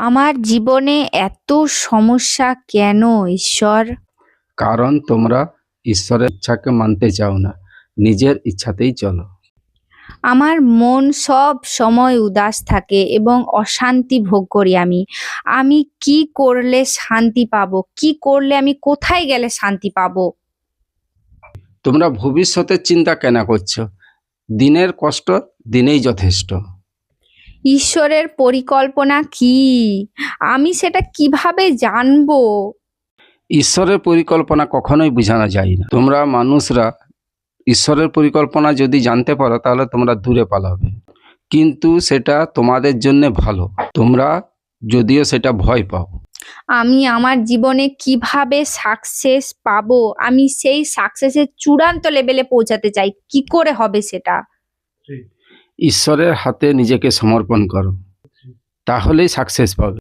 আমার জীবনে এত সমস্যা কেন ঈশ্বর? কারণ তোমরা ঈশ্বরের ইচ্ছাকে মানতে চাও না নিজের ইচ্ছাতেই চলো। আমার মন সব সময় উদাস থাকে এবং অশান্তি ভোগ করি আমি। আমি কি করলে শান্তি পাবো? কি করলে আমি কোথায় গেলে শান্তি পাবো? তোমরা ভবিষ্যতের চিন্তা কেন করছ? দিনের কষ্ট দিনেই যথেষ্ট। ঈশ্বরের পরিকল্পনা কি? আমি সেটা কীভাবে জানব? ঈশ্বরের পরিকল্পনা কখনোই বোঝানো যায় না। তোমরা মানুষরা ঈশ্বরের পরিকল্পনা যদি জানতে পারো তাহলে তোমরা দূরে পালাবে। কিন্তু সেটা তোমাদের জন্য ভালো। তোমরা যদিও সেটা ভয় পাও। আমি আমার জীবনে কীভাবে সাকসেস পাবো? আমি সেই সাকসেসের চূড়ান্ত লেভেলে পৌঁছাতে চাই। কি করে হবে সেটা? ঈশ্বরের হাতে নিজেকে সমর্পণ করো। তাহলেই সাকসেস পাবে।